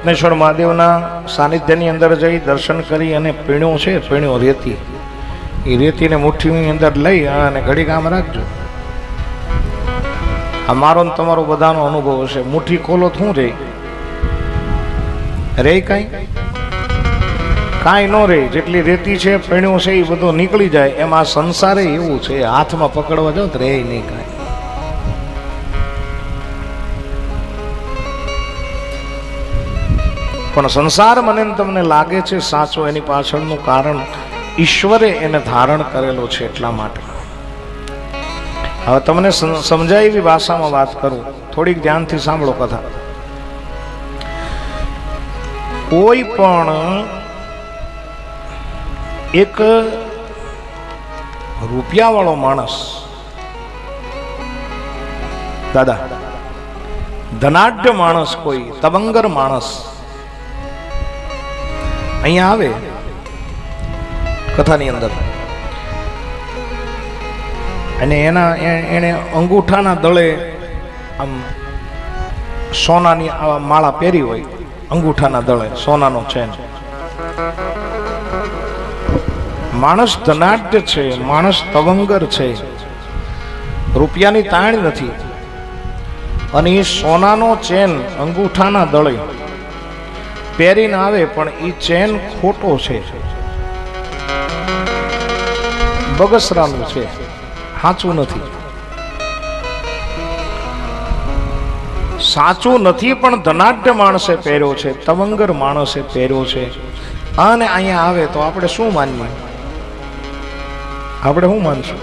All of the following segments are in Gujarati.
રત્નેશ્વર મહાદેવના સાનિધ્યની અંદર જઈ દર્શન કરી અને પીણ્યું છે, પીણ્યું રેતી. એ રેતીને મુઠ્ઠીની અંદર લઈ અને ઘડી કામ રાખજો. આ મારો ને તમારો બધાનો અનુભવ હશે. મુઠ્ઠી ખોલો, શું રે? રે કાંઈ? કાંઈ ન રે. જેટલી રેતી છે, પીણ્યું છે, એ બધું નીકળી જાય. એમાં સંસારે એવું છે. હાથમાં પકડવા જાઓ તો રે નહીં કાંઈ. પણ સંસાર મને તમને લાગે છે સાચો, એની પાછળનું કારણ ઈશ્વરે એને ધારણ કરેલો છે એટલા માટે. હવે તમને સમજાય એવી ભાષામાં વાત કરું. થોડીક ધ્યાનથી સાંભળો કથા. કોઈ પણ એક રૂપિયાવાળો માણસ, દાદા, ધનાઢ્ય માણસ કોઈ, તબંગર માણસ અહીંયા આવે? કથાની અંદર. અને એના એણે અંગૂઠાના દળે આમ સોનાની આવા માળા પહેરી હોય, અંગૂઠાના દળે, સોનાનો ચેન. માણસ ધનાઢ્ય છે, માણસ તવંગર છે. રૂપિયાની તાણ નથી. અને એ સોનાનો ચેન અંગૂઠાના દળે પહેરીને આવે, પણ એ ચેન ખોટો છે. બગસરાનું છે. સાચું નથી. સાચું નથી, પણ ધનાઢ્ય માણસે પહેર્યો છે, તવંગર માણસે પહેર્યો છે. અને અહીંયા આવે તો આપણે શું માનીએ? આપણે શું માનશું?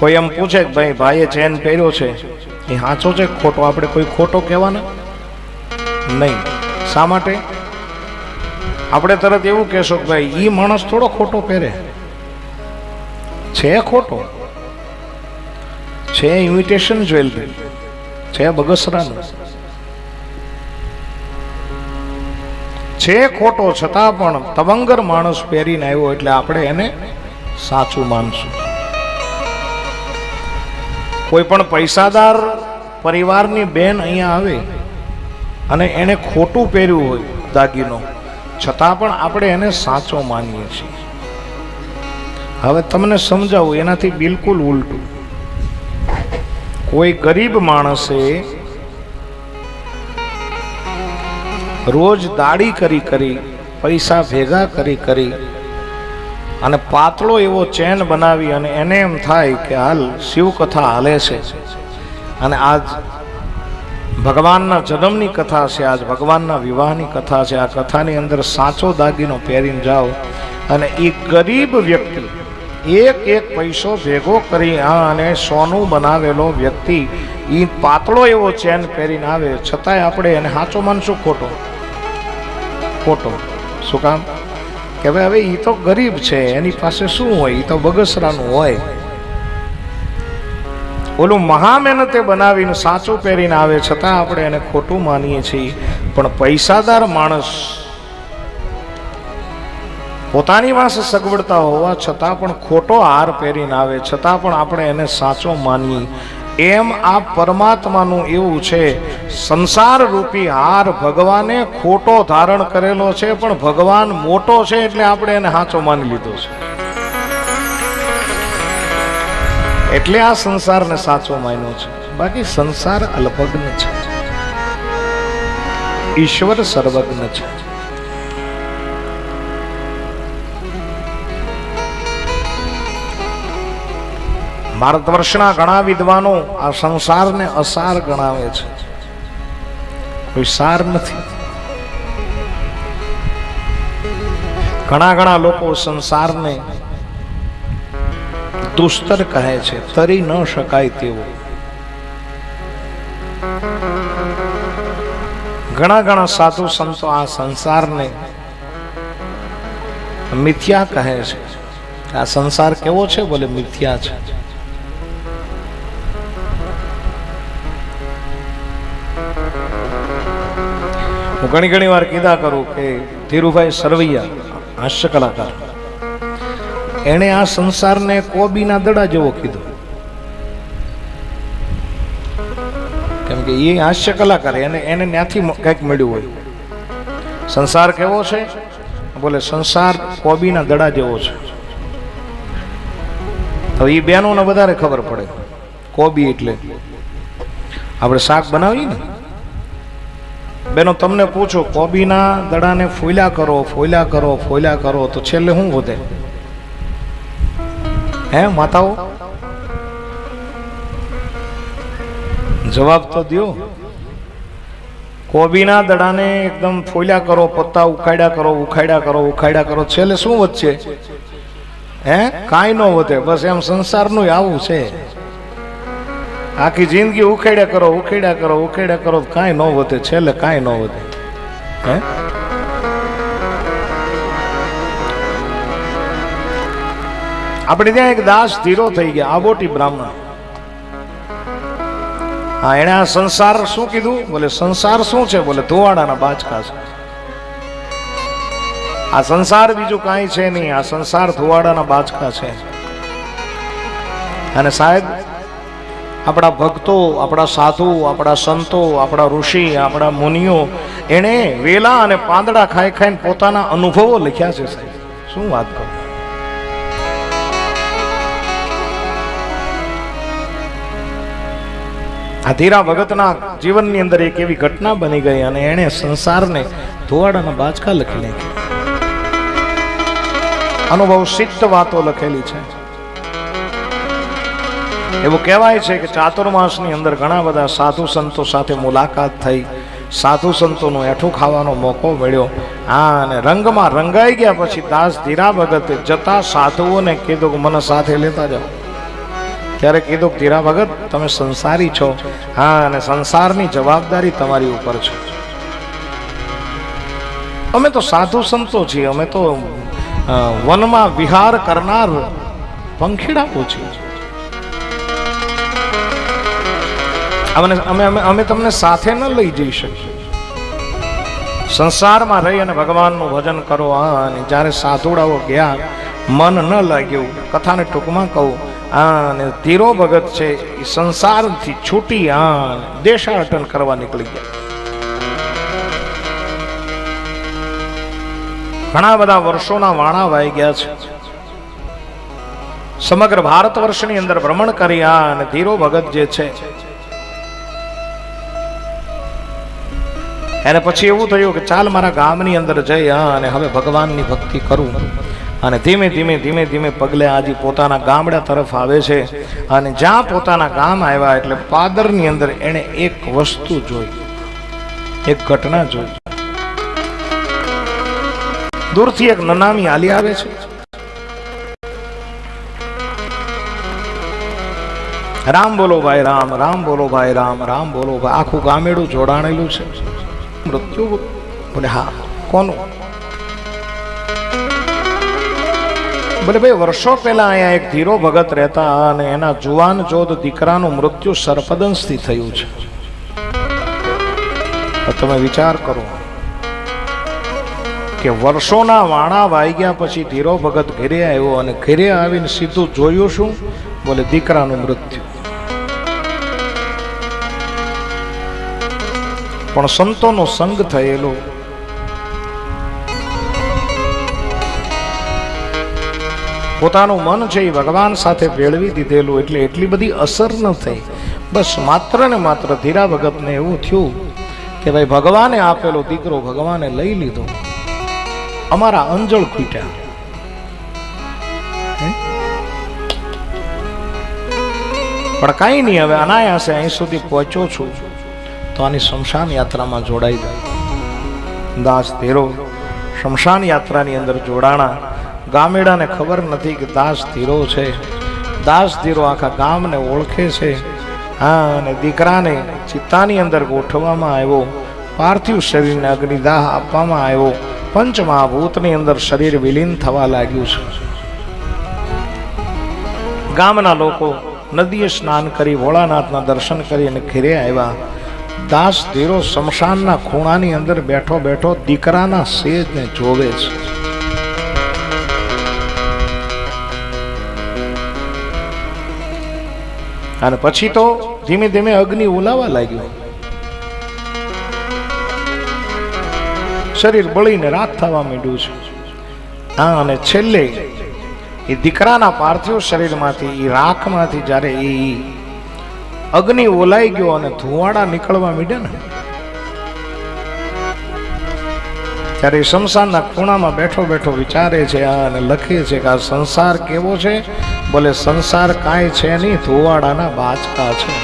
કોઈ એમ પૂછે કે ભાઈ, ભાઈએ ચેન પહેર્યો છે. એ સાચો છે ખોટો? આપણે કોઈ ખોટો કહેવાના? નહીં. શા માટે? આપણે તરત એવું કહેશો કે ભાઈ એ માણસ થોડો ખોટો પહેરે. છે ખોટો? છે ઇન્વિટેશન જ્વેલરી છે બગસરાનું? છે ખોટો છતાં પણ તવંગર માણસ પહેરીને આવ્યો એટલે આપણે એને સાચું માનશું. કોઈ પણ પૈસાદાર પરિવારની બેન અહીંયા આવે અને એને ખોટું પહેર્યું હોય દાગીનો, છતાં પણ આપણે એને સાચો માનીએ છીએ. હવે તમને સમજાવું, એનાથી બિલકુલ ઉલટું. કોઈ ગરીબ માણસે રોજ દાડી કરી કરી, પૈસા ભેગા કરી કરી, અને પાતળો એવો ચેન બનાવી અને એને એમ થાય કે હાલ શિવકથા હાલે છે. અને આજ ભગવાનના જન્મની કથા છે, આજ ભગવાનના વિવાહની કથા છે, આ કથાની અંદર સાચો દાગીનો પહેરીને જાઓ અને એ ગરીબ વ્યક્તિ એક એક પૈસો ભેગો કરી આ અને સોનું બનાવેલો વ્યક્તિ એ પાતળો એવો ચેન પહેરીને આવે, છતાંય આપણે એને સાચો માનશું? ખોટો. ખોટો. શું કામ? કે ભાઈ હવે એ તો ગરીબ છે, એની પાસે શું હોય? એ તો બગસરાનું હોય. ઓલું મહા મહેનતે બનાવીને સાચું પહેરીને આવે છતાં આપણે એને ખોટું માનીએ છીએ. પણ પૈસાદાર માણસ પોતાની પાસે સગવડતા હોવા છતાં પણ ખોટો હાર પહેરીને આવે છતાં પણ આપણે એને સાચો માનીએ. એમ આ પરમાત્માનું એવું છે, સંસાર રૂપી હાર ભગવાને ખોટો ધારણ કરેલો છે, પણ ભગવાન મોટો છે એટલે આપણે એને સાચો માની લીધો છે. એટલે આ સંસારને સાચો માન્યો છે. બાકી સંસાર અલ્પજ્ઞ છે. ઈશ્વર સર્વજ્ઞ છે. ભારત વર્ષના ઘણા વિદ્વાનો આ સંસારને અસાર ગણાવે છે. કોઈ સાર નથી. ઘણા ઘણા લોકો સંસારને દુસ્તર કહે છે, તરી ન શકાય તેવો. ઘણા ઘણા સાધુ સંતો આ સંસારને મિથ્યા કહે છે. આ સંસાર કેવો છે? બોલે મિથ્યા છે. હું ઘણી ઘણી વાર કીધા કરું કે ધીરુભાઈ સરવૈયા હાસ્ય કલાકાર એણે આ સંસારને કોબીના દડા જેવો કીધો. કેમ કે એ હાસ્ય કલાકાર એને એને ત્યાંથી કંઈક મળ્યું હોય. સંસાર કેવો છે? બોલે, સંસાર કોબીના દડા જેવો છે. તો એ બેનોને વધારે ખબર પડે. કોબી એટલે. આપણે શાક બનાવીએ ને? બેનો તમને પૂછો, કોબીના દડાને ફોઈલા કરો ફોઈલા કરો ફોઈલા કરો, તો છેલ્લે શું વધે? હે માતાઓ? જવાબ તો દ્યો. કોબીના દડાને એકદમ ફોલ્યા કરો, પત્તા ઉખાડ્યા કરો ઉખાડ્યા કરો ઉખાડ્યા કરો. છેલ્લે શું વધશે? હે? કાંઈ ન વધે. બસ એમ સંસારનું આવું છે. આખી જિંદગી ઉખેડ્યા કરો ઉખેડ્યા કરો ઉખેડ્યા કરો. કાંઈ ન વધે. છેલ્લે કાંઈ ન વધે. હે? આપણે ત્યાં એક દાસ ધીરો થઈ ગયા, આબોટી બ્રાહ્મણ. હા એને આ સંસાર શું કીધું? બોલે, સંસાર શું છે? બોલે, ધોવાડાના બાચકા છે. આ સંસાર બીજું કાંઈ છે નહીં, આ સંસાર ધોવાડાના બાચકા છે. અને સાહેબ, આપણા ભક્તો, આપણા સાધુ, આપણા સંતો, આપણા ઋષિ, આપણા મુનિઓ, એણે વેલા અને પાંદડા ખાઈ ખાઈને પોતાના અનુભવો લખ્યા છે સાહેબ. શું વાત કરું? આ ધીરા ભગતના જીવનની અંદર એક એવી ઘટના બની ગઈ અને એણે સંસારને ધોવાડાના બાચકા લખી નાખી. અનુભવ સિદ્ધ વાતો લખેલી છે. એવું કહેવાય છે કે ચાતુર્માસની અંદર ઘણા બધા સાધુ સંતો સાથે મુલાકાત થઈ. સાધુ સંતોનું એઠું ખાવાનો મોકો મળ્યો. હા, અને રંગમાં રંગાઈ ગયા પછી દાસ ધીરા ભગતે જતા સાધુઓને કીધું કે મને સાથે લેતા જાઓ. ત્યારે કીધું ધીરા ભગત, તમે સંસારી છો. હા, અને સંસારની જવાબદારી તમારી ઉપર છે. અમે તો સાધુ સંતો છીએ. અમે તો વનમાં વિહાર કરનાર પંખીડાઓ છીએ. અમને, અમે અમે અમે તમને સાથે ન લઈ જઈ શકીએ. સંસારમાં રહી અને ભગવાનનું ભજન કરો. અને જ્યારે સાધુડાઓ ગયા, મન ન લાગ્યું. કથાને ટૂંકમાં કહું અને ધીરો ભગત છે, એ સંસારથી છૂટી હા દેશાટન કરવા નીકળી ગયા. ઘણા બધા વર્ષોના વાણા વાઈ ગયા છે. સમગ્ર ભારત વર્ષની અંદર ભ્રમણ કરી અને ધીરો ભગત જે છે. એને પછી એવું થયું કે ચાલ મારા ગામની અંદર જઈ અને હવે ભગવાનની ભક્તિ કરું. અને ધીમે ધીમે ધીમે ધીમે પગલે આજે પોતાના ગામડા તરફ આવે છે. અને જ્યાં પોતાના ગામ આવ્યા એટલે પાદરની અંદર એણે એક વસ્તુ જોઈ. એક ઘટના જોઈ. દૂરથી એક નનામી આલી આવે છે. રામ બોલો ભાઈ, રામ રામ બોલો ભાઈ, રામ રામ બોલો ભાઈ. આખું ગામેડું જોડાણેલું છે. મૃત્યુ. બોલે, હા, કોનું? બોલે ભાઈ, વર્ષો પહેલા અહીંયા એક ધીરો ભગત રહેતા અને એના જુવાન, જોધ, દીકરાનું મૃત્યુ સર્પદંશથી થયું છે. તમે વિચાર કરો કે વર્ષોના વાણા વાઈ ગયા પછી ધીરો ભગત ઘેરે આવ્યો અને ઘેરે આવીને સીધું જોયું શું? બોલે, દીકરાનું મૃત્યુ. પણ સંતોનો સંગ થયેલો પોતાનું મન છે એ ભગવાન સાથે ભેળવી દીધેલું એટલે એટલી બધી અસર ન થઈ. બસ માત્ર ને માત્ર ધીરા ભગતને એવું થયું કે ભાઈ ભગવાને આપેલો દીકરો ભગવાને લઈ લીધો. અમારા અંજળ ખૂટ્યા? પણ કાંઈ નહીં, હવે અનાયાસે અહીં સુધી પહોંચ્યો છું. તો આની શમશાન યાત્રામાં જોડાઈ જાય દાસ ધીરો શમશાન યાત્રાની અંદર જોડાણા. ગામેડાને ખબર નથી કે દાસ ધીરો છે. દાસ ધીરો આખા ગામને ઓળખે છે. હા, અને દીકરાને ચિત્તાની અંદર ગોઠવવામાં આવ્યો. પાર્થિવ શરીરને અગ્નિદાહ આપવામાં આવ્યો. પંચમહાભૂતની અંદર શરીર વિલીન થવા લાગ્યું છે. ગામના લોકો નદીએ સ્નાન કરી ભોળાનાથના દર્શન કરી અને ઘેરે આવ્યા. દાસ ધીરો શમશાનના ખૂણાની અંદર બેઠો બેઠો દીકરાના સેજને જોવે છે. અને પછી તો ધીમે ધીમે અગ્નિ ઉલાવા લાગ્યો. શરીર બળીને રાત થવા માંડ્યું છે. હા, અને છેલ્લે એ દીકરાના પાર્થિવ શરીરમાંથી, એ રાખમાંથી જ્યારે એ અગ્નિ ઓલાઈ ગયો અને ધુવાડા નીકળવા મીડે ને, ત્યારે શમશાનના ખૂણામાં બેઠો બેઠો વિચારે છે અને લખે છે કે આ સંસાર કેવો છે? બોલે સંસાર કાંઈ છે નહીં ધુવાડાના બાચકા છે.